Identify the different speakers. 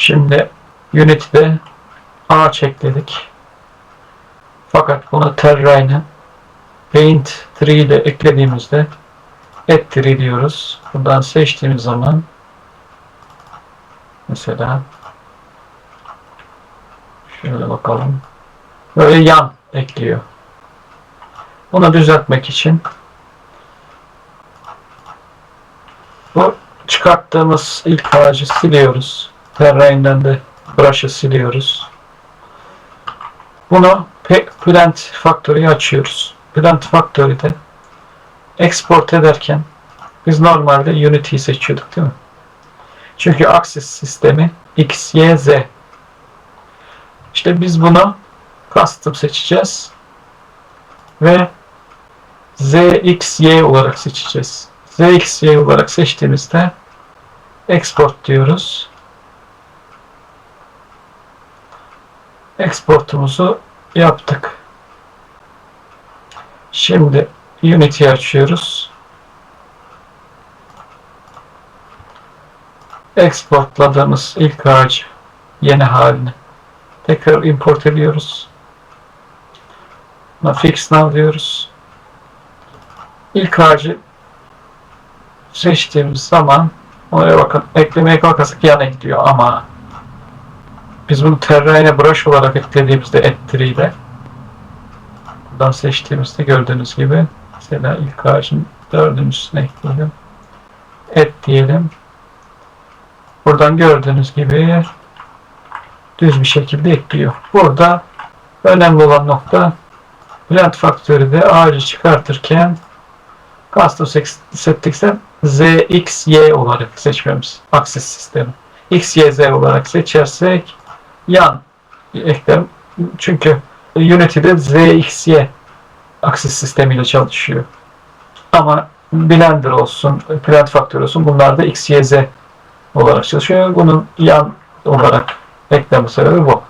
Speaker 1: Şimdi Unity'de ağaç ekledik. Fakat bunu Terrain'e Paint 3 ile eklediğimizde Add 3 diyoruz. Buradan seçtiğimiz zaman mesela şöyle bakalım. Böyle yan ekliyor. Bunu düzeltmek için bu çıkarttığımız ilk ağacı siliyoruz. Terrain'den de brush'ı siliyoruz. Bunu Plant Factory'yi açıyoruz. Plant Factory'de export ederken biz normalde Unity'yi seçiyorduk değil mi? Çünkü Axis sistemi X, Y, Z. İşte biz bunu custom seçeceğiz ve Z, X, Y olarak seçeceğiz. Z, X, Y olarak seçtiğimizde export diyoruz. Exportumuzu yaptık. Şimdi Unity açıyoruz. Exportladığımız ilk ağacı yeni halini tekrar import ediyoruz. Buna fix now diyoruz. İlk ağacı seçtiğimiz zaman oraya bakın eklemeye kalkarsak yan ekliyor ama biz bunu Terrain'e brush olarak eklediğimizde ettiriyle buradan seçtiğimizde gördüğünüz gibi mesela ilk ağacın dördüncüsüne ekleyelim. Et diyelim. Buradan gördüğünüz gibi düz bir şekilde ekliyor. Burada önemli olan nokta Plant Factory'de ağacı çıkartırken Custom Settings'ten Z, X, Y olarak seçmemiz. Axis sistemi. X, Y, Z olarak seçersek yan eklerim. Çünkü Unity'de Z, X, Y aksis sistemiyle çalışıyor. Ama Blender olsun, Plant Factory olsun bunlar da X, Y, Z olarak çalışıyor. Bunun yan olarak ekleme sebebi bu.